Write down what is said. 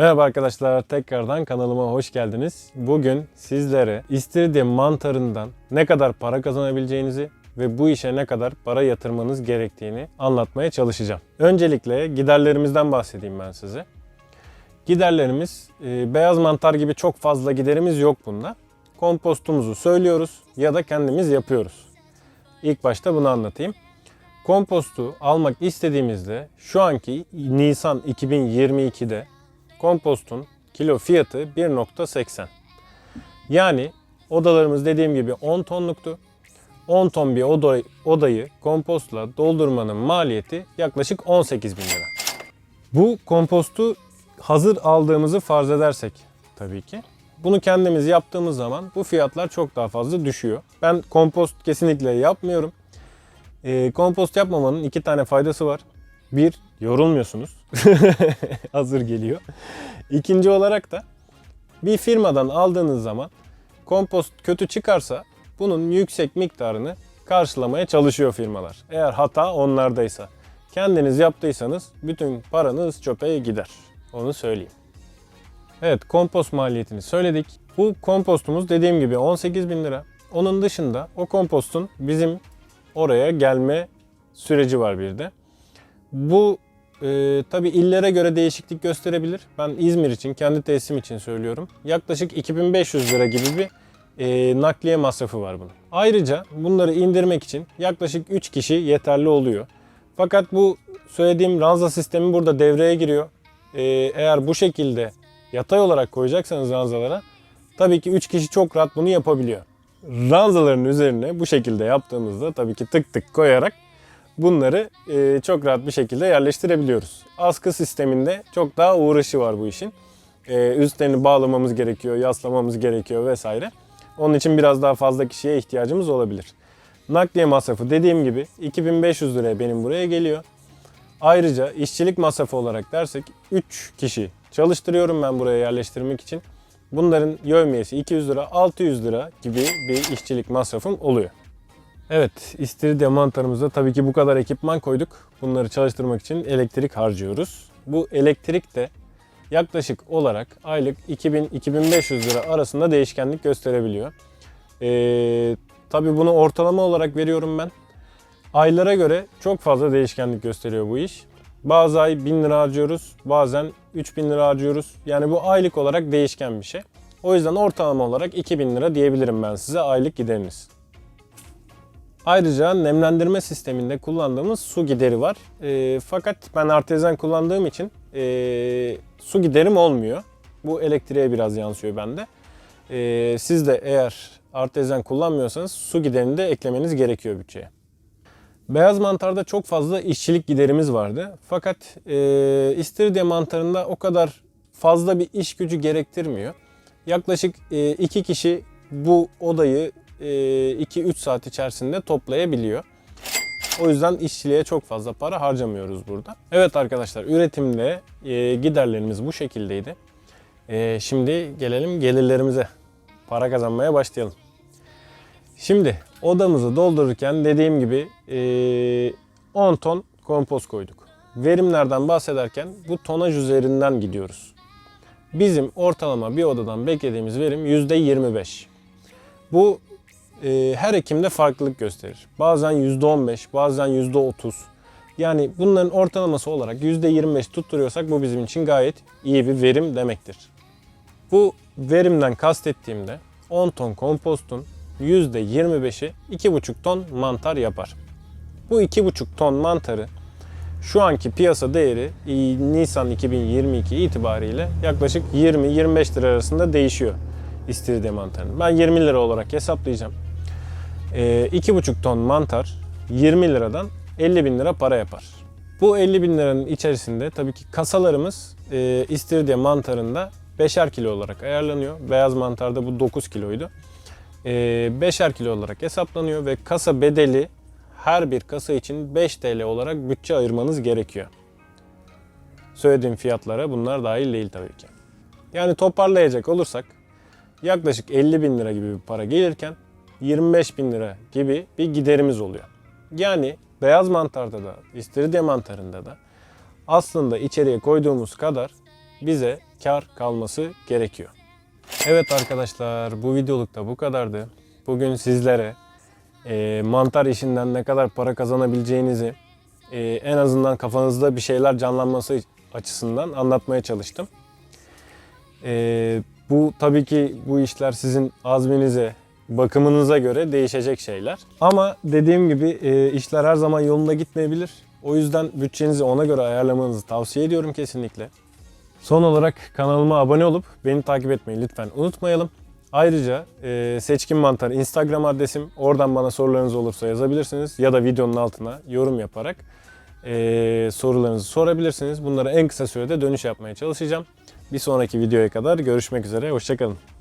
Merhaba arkadaşlar, tekrardan kanalıma hoş geldiniz. Bugün sizlere istiridye mantarından ne kadar para kazanabileceğinizi ve bu işe ne kadar para yatırmanız gerektiğini anlatmaya çalışacağım. Öncelikle giderlerimizden bahsedeyim ben size. Giderlerimiz e, beyaz mantar gibi çok fazla giderimiz yok bunda. Kompostumuzu söylüyoruz ya da kendimiz yapıyoruz. İlk başta bunu anlatayım. Kompostu almak istediğimizde şu anki Nisan 2022'de kompostun kilo fiyatı 1.80. Yani odalarımız dediğim gibi 10 tonluktu. 10 ton bir oda, odayı kompostla doldurmanın maliyeti yaklaşık 18 bin lira. Bu kompostu hazır aldığımızı farz edersek tabii ki. Bunu kendimiz yaptığımız zaman bu fiyatlar çok daha fazla düşüyor. Ben kompost kesinlikle yapmıyorum. Ee, kompost yapmamanın iki tane faydası var. Bir, yorulmuyorsunuz. Hazır geliyor. İkinci olarak da bir firmadan aldığınız zaman kompost kötü çıkarsa bunun yüksek miktarını karşılamaya çalışıyor firmalar. Eğer hata onlardaysa. Kendiniz yaptıysanız bütün paranız çöpe gider. Onu söyleyeyim. Evet kompost maliyetini söyledik. Bu kompostumuz dediğim gibi 18 bin lira. Onun dışında o kompostun bizim oraya gelme süreci var bir de. Bu e, tabi illere göre değişiklik gösterebilir. Ben İzmir için, kendi tesisim için söylüyorum. Yaklaşık 2500 lira gibi bir e, nakliye masrafı var bunun. Ayrıca bunları indirmek için yaklaşık 3 kişi yeterli oluyor. Fakat bu söylediğim ranza sistemi burada devreye giriyor. E, eğer bu şekilde yatay olarak koyacaksanız ranzalara tabii ki 3 kişi çok rahat bunu yapabiliyor. Ranzaların üzerine bu şekilde yaptığımızda tabii ki tık tık koyarak bunları e, çok rahat bir şekilde yerleştirebiliyoruz. Askı sisteminde çok daha uğraşı var bu işin. E, üstlerini bağlamamız gerekiyor, yaslamamız gerekiyor vesaire. Onun için biraz daha fazla kişiye ihtiyacımız olabilir. Nakliye masrafı dediğim gibi 2500 liraya benim buraya geliyor. Ayrıca işçilik masrafı olarak dersek 3 kişi çalıştırıyorum ben buraya yerleştirmek için. Bunların yövmiyesi 200 lira, 600 lira gibi bir işçilik masrafım oluyor. Evet, istiridye mantarımızda tabii ki bu kadar ekipman koyduk. Bunları çalıştırmak için elektrik harcıyoruz. Bu elektrik de yaklaşık olarak aylık 2000-2500 lira arasında değişkenlik gösterebiliyor. Ee, tabii bunu ortalama olarak veriyorum ben. Aylara göre çok fazla değişkenlik gösteriyor bu iş. Bazı ay 1000 lira harcıyoruz, bazen 3000 lira harcıyoruz. Yani bu aylık olarak değişken bir şey. O yüzden ortalama olarak 2000 lira diyebilirim ben size aylık gideriniz. Ayrıca nemlendirme sisteminde kullandığımız su gideri var. E, fakat ben artezyen kullandığım için e, su giderim olmuyor. Bu elektriğe biraz yansıyor bende. E, siz de eğer artezyen kullanmıyorsanız su giderini de eklemeniz gerekiyor bütçeye. Beyaz mantarda çok fazla işçilik giderimiz vardı. Fakat e, istiridye mantarında o kadar fazla bir iş gücü gerektirmiyor. Yaklaşık e, iki kişi bu odayı 2-3 saat içerisinde toplayabiliyor. O yüzden işçiliğe çok fazla para harcamıyoruz burada. Evet arkadaşlar üretimde e, giderlerimiz bu şekildeydi. E, şimdi gelelim gelirlerimize. Para kazanmaya başlayalım. Şimdi odamızı doldururken dediğim gibi e, 10 ton kompost koyduk. Verimlerden bahsederken bu tonaj üzerinden gidiyoruz. Bizim ortalama bir odadan beklediğimiz verim %25. Bu e, her ekimde farklılık gösterir. Bazen %15, bazen %30. Yani bunların ortalaması olarak %25 tutturuyorsak bu bizim için gayet iyi bir verim demektir. Bu verimden kastettiğimde 10 ton kompostun %25'i 2,5 ton mantar yapar. Bu 2,5 ton mantarı şu anki piyasa değeri Nisan 2022 itibariyle yaklaşık 20-25 lira arasında değişiyor istiridye mantarının. Ben 20 lira olarak hesaplayacağım. E, 2,5 ton mantar 20 liradan 50 bin lira para yapar. Bu 50 bin liranın içerisinde tabii ki kasalarımız e, istiridye mantarında 5'er kilo olarak ayarlanıyor. Beyaz mantarda bu 9 kiloydu. E, 5'er kilo olarak hesaplanıyor ve kasa bedeli her bir kasa için 5 TL olarak bütçe ayırmanız gerekiyor. Söylediğim fiyatlara bunlar dahil değil tabii ki. Yani toparlayacak olursak yaklaşık 50 bin lira gibi bir para gelirken 25 bin lira gibi bir giderimiz oluyor. Yani beyaz mantarda da, istiridye mantarında da aslında içeriye koyduğumuz kadar bize kar kalması gerekiyor. Evet arkadaşlar bu videoluk da bu kadardı. Bugün sizlere e, mantar işinden ne kadar para kazanabileceğinizi e, en azından kafanızda bir şeyler canlanması açısından anlatmaya çalıştım. E, bu tabii ki bu işler sizin azminize, bakımınıza göre değişecek şeyler. Ama dediğim gibi e, işler her zaman yolunda gitmeyebilir. O yüzden bütçenizi ona göre ayarlamanızı tavsiye ediyorum kesinlikle. Son olarak kanalıma abone olup beni takip etmeyi lütfen unutmayalım. Ayrıca e, Seçkin Mantar Instagram adresim. Oradan bana sorularınız olursa yazabilirsiniz. Ya da videonun altına yorum yaparak e, sorularınızı sorabilirsiniz. Bunlara en kısa sürede dönüş yapmaya çalışacağım. Bir sonraki videoya kadar görüşmek üzere. Hoşçakalın.